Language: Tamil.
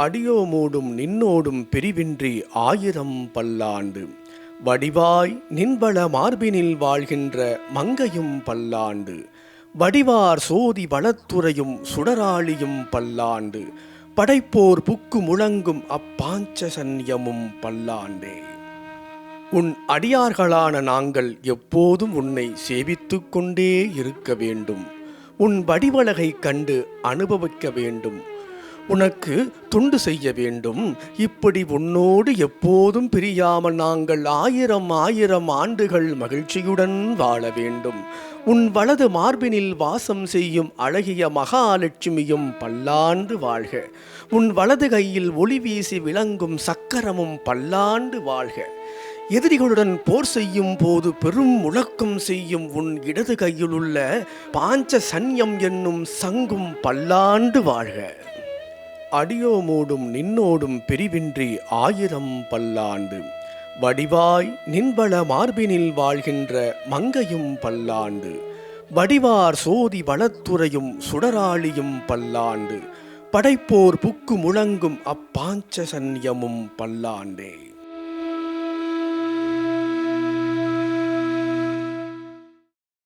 அடியோ மூடும் நின்னோடும் பிரிவின்றி ஆயிரம் பல்லாண்டு. வடிவாய் நின்பள மார்பினில் வாழ்கின்ற மங்கையும் பல்லாண்டு. வடிவார் சோதி வளத்துறையும் சுடராளியும் பல்லாண்டு. படைப்போர் புக்கு முழங்கும் அப்பாஞ்சசன்யமும் பல்லாண்டே. உன் அடியார்களான நாங்கள் எப்போதும் உன்னை சேவித்து கொண்டே இருக்க வேண்டும். உன் வடிவழகை கண்டு அனுபவிக்க வேண்டும். உனக்கு தொண்டு செய்ய வேண்டும். இப்படி உன்னோடு எப்போதும் பிரியாமல் நாங்கள் ஆயிரம் ஆயிரம் ஆண்டுகள் மகிழ்ச்சியுடன் வாழ வேண்டும். உன் வலது மார்பினில் வாசம் செய்யும் அழகிய மகாலட்சுமியும் பல்லாண்டு வாழ்க. உன் வலது கையில் ஒளி வீசி விளங்கும் சக்கரமும் பல்லாண்டு வாழ்க. எதிரிகளுடன் போர் செய்யும் போது பெரும் முழக்கம் செய்யும் உன் இடது கையில் உள்ள பாஞ்ச சன்யம் என்னும் சங்கும் பல்லாண்டு வாழ்க. அடியோ மூடும் நின்னோடும் பிரிவின்றி ஆயிரம் பல்லாண்டு. வடிவாய் நின்பள மார்பினில் வாழ்கின்ற மங்கையும் பல்லாண்டு. வடிவார் சோதி வளத்துறையும் சுடராளியும் பல்லாண்டு. படைப்போர் புக்கு முழங்கும் அப்பாஞ்சசன்யமும் பல்லாண்டே.